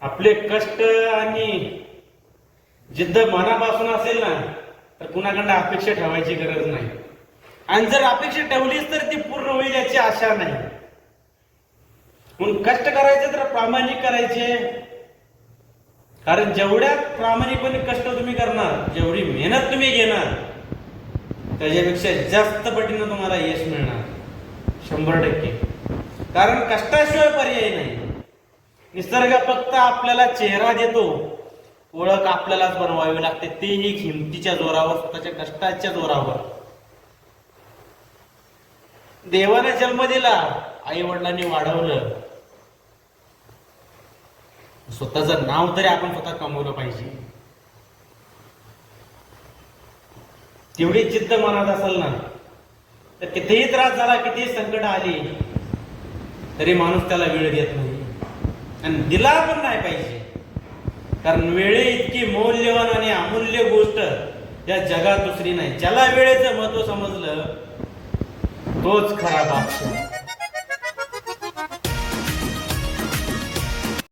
आपले कष्ट आणि जिद्द मनापासून असेल ना तर कुणाकडनं अपेक्षा ठेवायची गरज नाही. आणि जर अपेक्षा ठेवलीच तर ती पूर्ण होईल याची आशा नाही. म्हणून कष्ट करायचे तर प्रामाणिक करायचे. कारण जेवढ्या प्रामाणिकपणे कष्ट तुम्ही करणार जेवढी मेहनत तुम्ही घेणार त्याच्यापेक्षा जास्त पटीनं तुम्हाला यश मिळणार. शंभर टक्के. कारण कष्टाशिवाय पर्याय नाही. निसर्ग फक्त आपल्याला चेहरा देतो. ओळख आपल्यालाच बनवावी लागते. तेही हिमतीच्या जोरावर स्वतःच्या कष्टाच्या जोरावर. देवाने जन्म दिला आई वडिलांनी वाढवलं. स्वतःचं नाव तरी आपण स्वतः कमवलं पाहिजे. तेवढी जिद्द मनात असेल ना तर कितीही त्रास झाला कितीही संकट आली तरी माणूस त्याला वेळ देत नाही. आणि दिला पण नाही पाहिजे. कारण वेळे इतकी मौल्यवान आणि अमूल्य गोष्ट या जगात दुसरी नाही. ज्याला वेळेचं महत्त्व समजलं तोच खरा बाप.